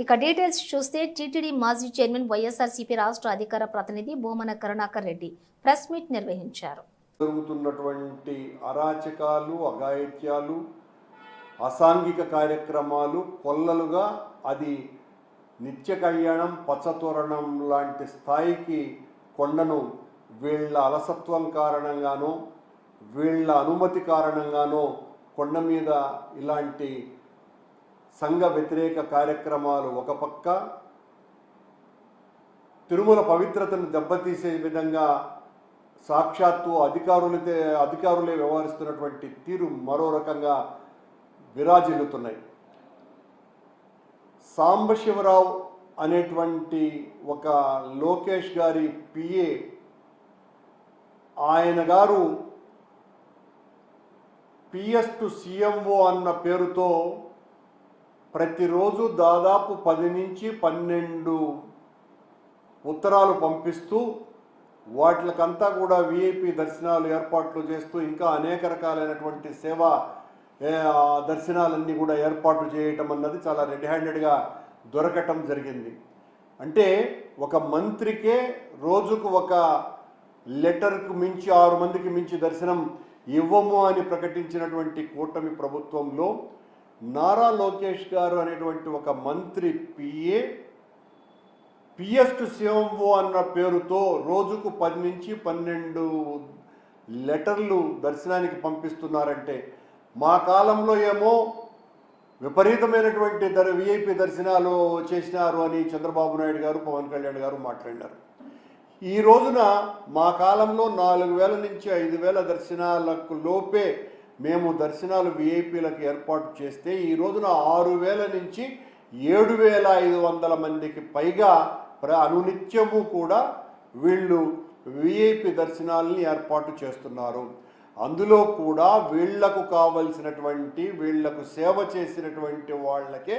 ఇక డీటెయిల్స్ చూస్తే టీటీడీ మాజీ చైర్మన్ వైఎస్ఆర్సీపీ రాష్ట్ర అధికార ప్రతినిధి భూమన కరుణాకర్ రెడ్డి ప్రెస్ మీట్ నిర్వహించారు. జరుగుతున్నటువంటి అరాచకాలు అఘాయిత్యాలు అసాంఘిక కార్యక్రమాలు కొల్లలుగా అది నిత్య కళ్యాణం పచ్చతోరణం లాంటి స్థాయికి కొండను వీళ్ళ అలసత్వం కారణంగానో వీళ్ళ అనుమతి కారణంగానో కొండ మీద ఇలాంటి సంఘ వ్యతిరేక కార్యక్రమాలు ఒక పక్క తిరుమల పవిత్రతను దెబ్బతీసే విధంగా సాక్షాత్తు అధికారులతే అధికారులే వ్యవహరిస్తున్నటువంటి తీరు మరో రకంగా విరాజిల్లుతున్నాయి. సాంబశివరావు అనేటువంటి ఒక లోకేష్ గారి పిఏ ఆయన గారు పిఎస్ టు సిఎంఓ అన్న పేరుతో ప్రతిరోజు దాదాపు పది నుంచి పన్నెండు ఉత్తరాలు పంపిస్తూ వాటికంతా కూడా విఐపి దర్శనాలు ఏర్పాట్లు చేస్తూ ఇంకా అనేక రకాలైనటువంటి సేవా దర్శనాలన్నీ కూడా ఏర్పాటు చేయటం అన్నది చాలా రెడ్ హ్యాండెడ్గా దొరకటం జరిగింది. అంటే ఒక మంత్రికే రోజుకు ఒక లెటర్కు మించి ఆరు మందికి మించి దర్శనం ఇవ్వము అని ప్రకటించినటువంటి కూటమి ప్రభుత్వంలో నారా లోకేష్ గారు అనేటువంటి ఒక మంత్రి పిఏ పిఎస్ టు సిఎంఓ అన్న పేరుతో రోజుకు పది నుంచి పన్నెండు లెటర్లు దర్శనానికి పంపిస్తున్నారంటే మా కాలంలో ఏమో విపరీతమైనటువంటి దర్ విఐపి దర్శనాలు చేసినారు అని చంద్రబాబు నాయుడు గారు పవన్ కళ్యాణ్ గారు మాట్లాడినారు. ఈ రోజున మా కాలంలో నాలుగు వేల నుంచి ఐదు వేల దర్శనాలకు లోపే మేము దర్శనాలు విఐపీలకు ఏర్పాటు చేస్తే ఈ రోజున ఆరు వేల నుంచి ఏడు వేల ఐదు వందల మందికి పైగా ప్ర అనునిత్యము కూడా వీళ్ళు విఐపి దర్శనాలని ఏర్పాటు చేస్తున్నారు. అందులో కూడా వీళ్ళకు కావలసినటువంటి వీళ్ళకు సేవ చేసినటువంటి వాళ్ళకే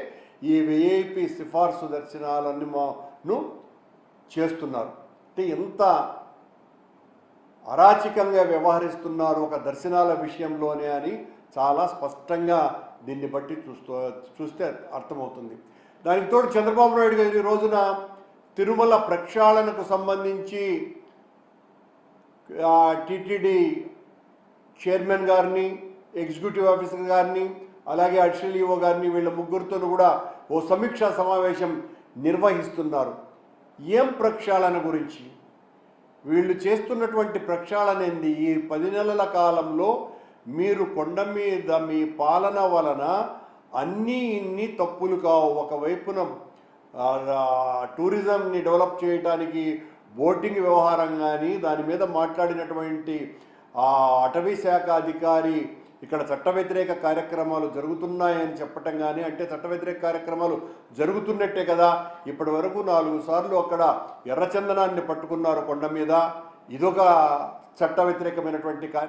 ఈ విఐపి సిఫార్సు దర్శనాలను చేస్తున్నారు. అంటే ఇంత అరాచకంగా వ్యవహరిస్తున్నారు ఒక దర్శనాల విషయంలోనే అని చాలా స్పష్టంగా దీన్ని బట్టి చూస్తూ చూస్తే అర్థమవుతుంది. దానికి తోడు చంద్రబాబు నాయుడు గారు ఈ రోజున తిరుమల ప్రక్షాళనకు సంబంధించి టిటిడి చైర్మన్ గారిని ఎగ్జిక్యూటివ్ ఆఫీసర్ గారిని అలాగే అడిషనల్ ఈఓ గారిని వీళ్ళ ముగ్గురితో కూడా ఓ సమీక్షా సమావేశం నిర్వహిస్తున్నారు. ఏం ప్రక్షాళన గురించి? వీళ్ళు చేస్తున్నటువంటి ప్రక్షాళనంది ఈ పది నెలల కాలంలో మీరు కొండ మీద మీ పాలన వలన అన్నీ ఇన్ని తప్పులు కావు. ఒకవైపున టూరిజంని డెవలప్ చేయడానికి బోటింగ్ వ్యవహారం కానీ దాని మీద మాట్లాడినటువంటి అటవీ శాఖ అధికారి ఇక్కడ చట్ట వ్యతిరేక కార్యక్రమాలు జరుగుతున్నాయని చెప్పటం కానీ అంటే చట్ట వ్యతిరేక కార్యక్రమాలు జరుగుతున్నట్టే కదా. ఇప్పటి వరకు నాలుగు సార్లు అక్కడ ఎర్రచందనాన్ని పట్టుకున్నారు కొండ మీద. ఇదొక చట్ట వ్యతిరేకమైనటువంటి కార్య